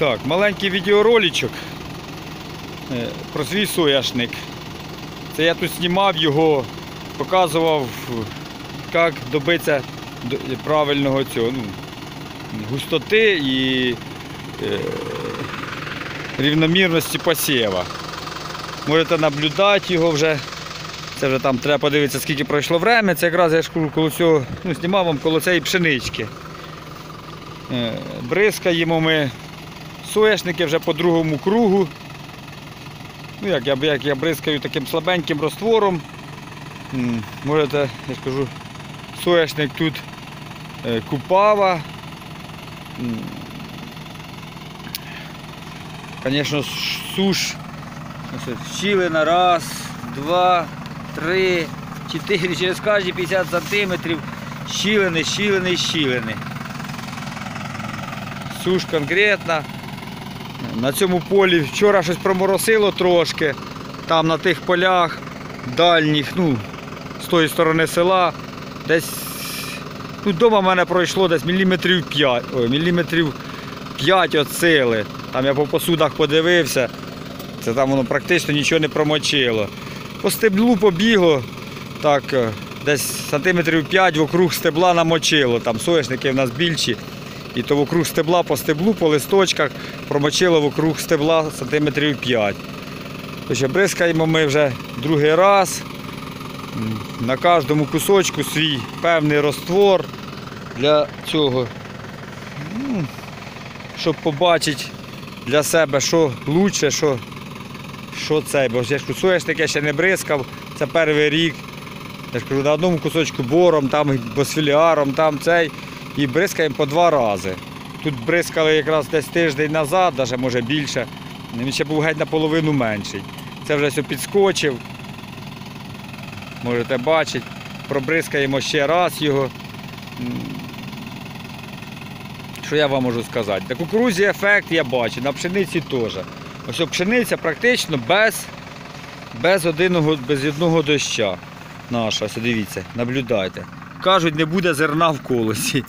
Так, маленький відеороличок е, про свій соняшник. Це я тут знімав його, показував, як добитися до- правильного цього, ну, густоти і е, рівномірності посєва. Можете наблюдати його вже. Це вже там треба подивитися, скільки пройшло время. Це якраз я ж коло цього, ну, знімав вам коло цієї пшенички. Е, Бризкаємо ми соняшники вже по другому кругу. Ну, як я, як я бризкаю таким слабеньким розтвором. Можете, я ж кажу, соняшник тут е, купава. Звісно, суш. Щілина раз, два, три, чотири, через кожні 50 сантиметрів. Щілини, щілини, щілини. Суш конкретна. На цьому полі вчора щось проморосило трошки. Там на тих полях дальніх, ну, з тої сторони села, десь ну, вдома в мене пройшло десь міліметрів 5, ой, міліметрів 5 от сили. Там я по посудах подивився. Це там воно практично нічого не промочило. По стеблу побігло, так, е, десь сантиметрів 5 вокруг стебла намочило. Там соняшники в нас більші. І то вокруг стебла по стеблу, по листочках промочило вокруг стебла сантиметрів 5. Тож бризкаємо ми вже другий раз. На кожному кусочку свій певний розтвор для цього. Ну, Щоб побачити для себе, що краще, що, що це. Бо я ж я ще не бризкав, це перший рік. Я ж кажу, на одному кусочку бором, там босфіліаром, там цей. І бризкаємо по два рази. Тут бризкали якраз десь тиждень назад, навіть може більше. Він ще був геть наполовину менший. Це вже все підскочив. Можете бачити. Пробризкаємо ще раз його. Що я вам можу сказати? На кукурузі ефект я бачу, на пшениці теж. Ось пшениця практично без, без, одного, без одного доща. Наша, ось дивіться, наблюдайте. Кажуть, не буде зерна в колосі.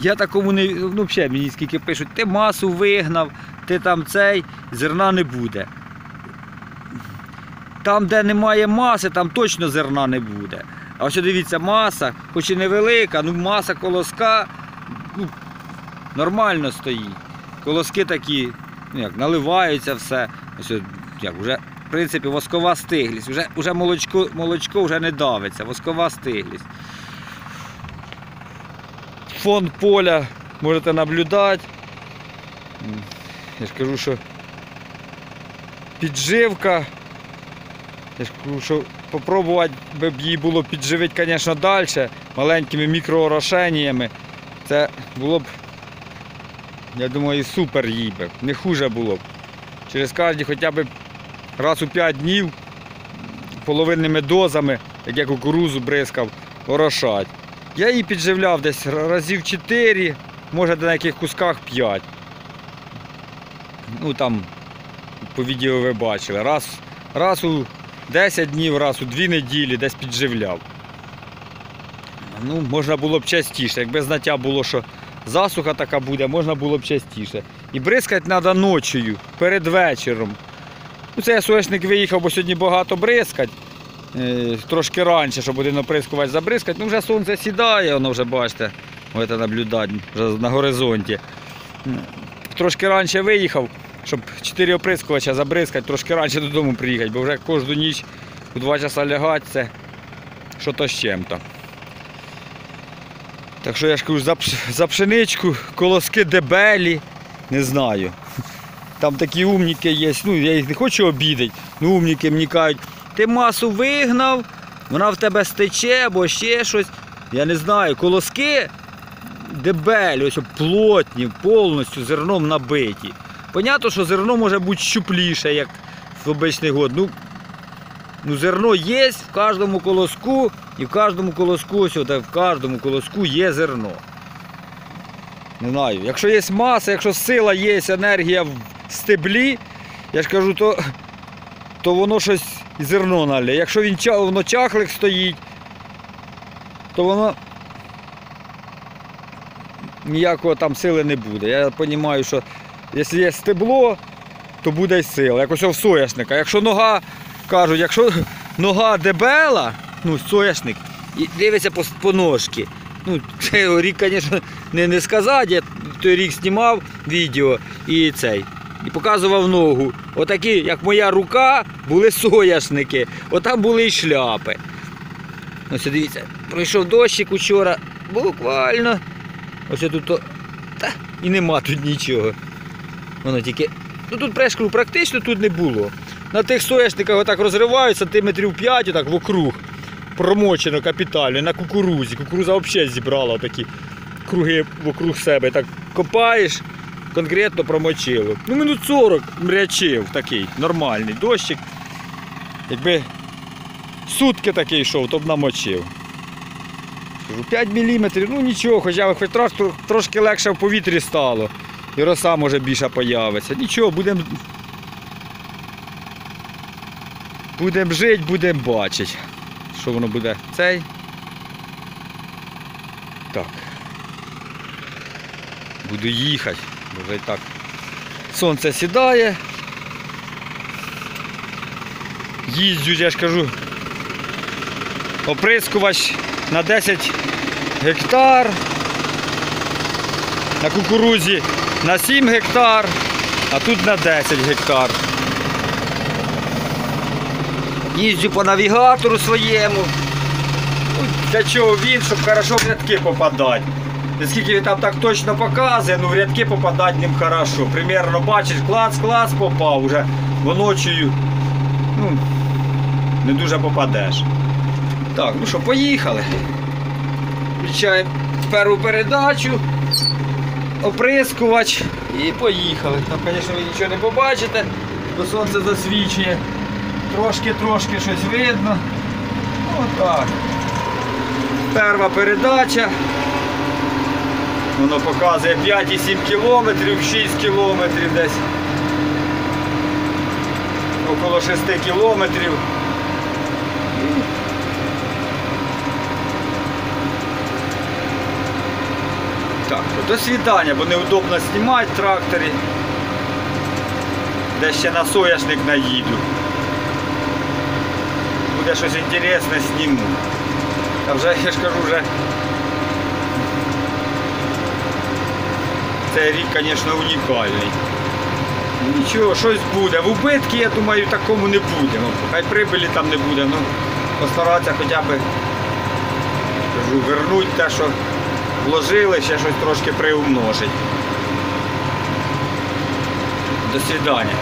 Я такому не. Ну, взагалі, мені скільки пишуть, ти масу вигнав, ти там цей, зерна не буде. Там, де немає маси, там точно зерна не буде. А ось дивіться, маса, хоч і невелика, ну маса колоска ну, нормально стоїть. Колоски такі, ну як, наливаються все. Ось, як, вже, в принципі, воскова стиглість. Вже, вже молочко, молочко вже не давиться, воскова стиглість. Фон поля можете наблюдати. Я ж кажу, що підживка. Я ж кажу, що попробувати би її було підживити, звісно, далі, маленькими мікроорошеннями. Це було б, я думаю, супер їй би. Не хуже було б. Через кожні хоча б раз у 5 днів половинними дозами, як я кукурузу бризкав, орошать. Я її підживляв десь разів 4, може на яких кусках 5. Ну там по відео ви бачили. Раз, раз у 10 днів, раз у 2 неділі десь підживляв. Ну, можна було б частіше. Якби знаття було, що засуха така буде, можна було б частіше. І бризкати треба ночею, перед вечором. Ну, це я соняшник виїхав, бо сьогодні багато бризкать. Е, трошки раніше, щоб один оприскувач забризкати. Ну вже сонце сідає, воно вже бачите, можете наблюдати вже на горизонті. Трошки раніше виїхав, щоб 4 оприскувача забризкати, трошки раніше додому приїхати, бо вже кожну ніч у 2 часа лягати це що то з чим-то. Так що я ж кажу, за, пшеничку, колоски дебелі, не знаю. Там такі умніки є, ну я їх не хочу обідати, ну умніки мені кажуть, ти масу вигнав, вона в тебе стече або ще щось. Я не знаю, колоски дебелі, ось плотні, повністю зерном набиті. Понятно, що зерно може бути щупліше, як в обичний год. Ну, ну зерно є в кожному колоску, і в кожному колоску, ось в кожному колоску є зерно. Не знаю. Якщо є маса, якщо сила є, енергія в стеблі, я ж кажу, то, то воно щось і зерно налє. Якщо він воно чахлик стоїть, то воно ніякого там сили не буде. Я розумію, що якщо є стебло, то буде й сила. Як ось в соняшника. Якщо нога, кажуть, якщо нога дебела, ну соняшник, і дивиться по, по ножки. Ну, це рік, звісно, не, не сказати. Я той рік знімав відео і цей. І показував ногу. Отакі, як моя рука, були соняшники. Отам були і шляпи. Ось дивіться, пройшов дощик учора, буквально. Ось тут. Та, і нема тут нічого. Воно тільки. Ну тут прешкру практично тут не було. На тих соняшниках отак розривають сантиметрів 5 отак вокруг. Промочено капітально. На кукурузі. Кукуруза взагалі зібрала такі круги вокруг себе. Так копаєш, конкретно промочило. Ну минут 40 мрячив такий нормальний дощик. Якби сутки такий йшов, то б намочив. 5 мм, ну нічого, хоча б хоч трошки, легше в повітрі стало. І роса може більше появиться. Нічого, будемо. Будемо жити, будемо бачити. Що воно буде цей. Так. Буду їхати, вже і так. Сонце сідає. Їздю, я ж кажу, оприскувач на 10 гектар. На кукурузі на 7 гектар, а тут на 10 гектар. Їздю по навігатору своєму. Ну, Для чого він, щоб хорошо в рядки попадати. Наскільки він там так точно показує, ну в рядки попадати ним хорошо. Примерно бачиш, клац, клац попав, вже воночою ну, не дуже попадеш. Так, ну що, поїхали. Включаємо першу передачу, оприскувач і поїхали. Там, звісно, ви нічого не побачите, бо сонце засвічує. Трошки-трошки щось видно. Отак. Перша передача. Воно показує 5,7 кілометрів, 6 кілометрів десь. Около 6 кілометрів. Так, до свидання, бо неудобно знімати в тракторі. Де ще на соняшник наїду. Буде щось інтересне зніму. А вже, я ж кажу, вже цей рік, звісно, унікальний. Нічого, щось буде. В убитки, я думаю, такому не буде. Ну, хай прибилі там не буде, ну постаратися хоча б кажу, вернуть те, що вложили, ще щось трошки приумножить. До свидання.